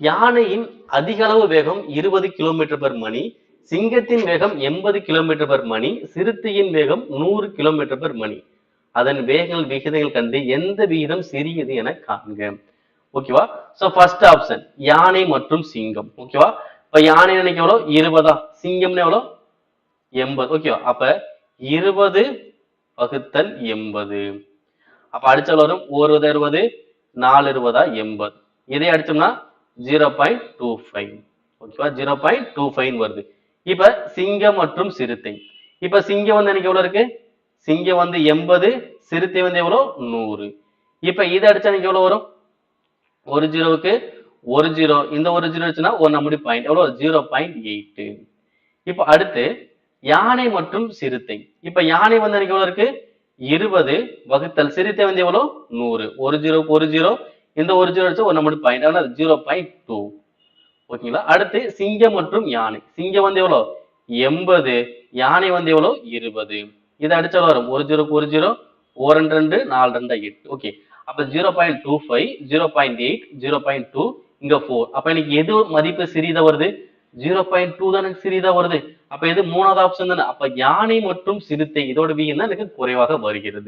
யானையின் அதிக அளவு வேகம் இருபது கிலோமீட்டர் பர் மணி சிங்கத்தின் வேகம் எண்பது கிலோமீட்டர் பர் மணி சிறுத்தையின் வேகம் நூறு கிலோமீட்டர் பர் மணி. அதன் வேகங்கள் விகிதங்கள் கண்டு எந்த விகிதம் சிறியது என காண்க. ஓகேவா சோ ஃபர்ஸ்ட் ஆப்ஷன் யானை மற்றும் சிங்கம். ஓகேவா இப்ப யானை நினைக்க எவ்வளோ இருபதா? சிங்கம்னு எவ்வளோ எண்பது. ஓகேவா அப்ப இருபது வகுத்தல் எண்பது. அப்ப அடிச்சல் வரும் ஒரு அறுபது நாலு இருபதா? எண்பது. இதை அடிச்சோம்னா ஜீரோ பாயிண்ட் டூ ஃபைவ். ஓகேவா ஜீரோ பாயிண்ட் டூ ஃபைவ் வருது. இப்ப சிங்கம் மற்றும் சிறுத்தை. இப்ப சிங்கம் வந்து எனக்கு எவ்வளவு இருக்கு? சிங்கம் வந்து எண்பது சிறுத்தை வந்து எவ்வளவு? நூறு. இப்ப இதை அடிச்சா எனக்கு எவ்வளவு வரும்? ஒரு ஜீரோவுக்கு ஒரு ஜீரோ. இந்த ஒரு ஜீரோ அடிச்சுன்னா ஒரு நம்முடைய பாயிண்ட் எவ்வளவு? Zero point eight. இப்போ அடுத்து யானை மற்றும் சிறுத்தை. இப்ப யானை வந்து எனக்கு எவ்வளவு இருக்கு? இருபது. வகுத்தல் சிறுத்தை வந்து எவ்வளவு? நூறு. ஒரு ஜீரோக்கு ஒரு ஜீரோ. இந்த ஒரு ஜீரோ அடிச்சா ஒரு நம்முடைய பாயிண்ட் அதனால ஜீரோ பாயிண்ட் டூ ஓகேங்களா அடுத்து சிங்கம் மற்றும் யானை. சிங்கம் வந்து எவ்வளோ எண்பது. யானை வந்து எவ்வளோ இருபது. இதை அடிச்சா வரும்? ஒரு ஜீரோக்கு ஒரு ஜீரோ ஒரு ரெண்டு ரெண்டு நாலு ரெண்டு எட்டு. ஓகே அப்போ zero point two five zero point eight zero point two இங்க ஃபோர் அப்ப எனக்கு எது மதிப்பு சிறிதா வருது? ஜீரோ பாயிண்ட் டூ தான் எனக்கு சிறிதா வருது. அப்ப எது மூணாவது ஆப்ஷன் தானே. அப்ப யானை மற்றும் சிறுத்தை இதோட வீகம் தான் எனக்கு குறைவாக வருகிறது.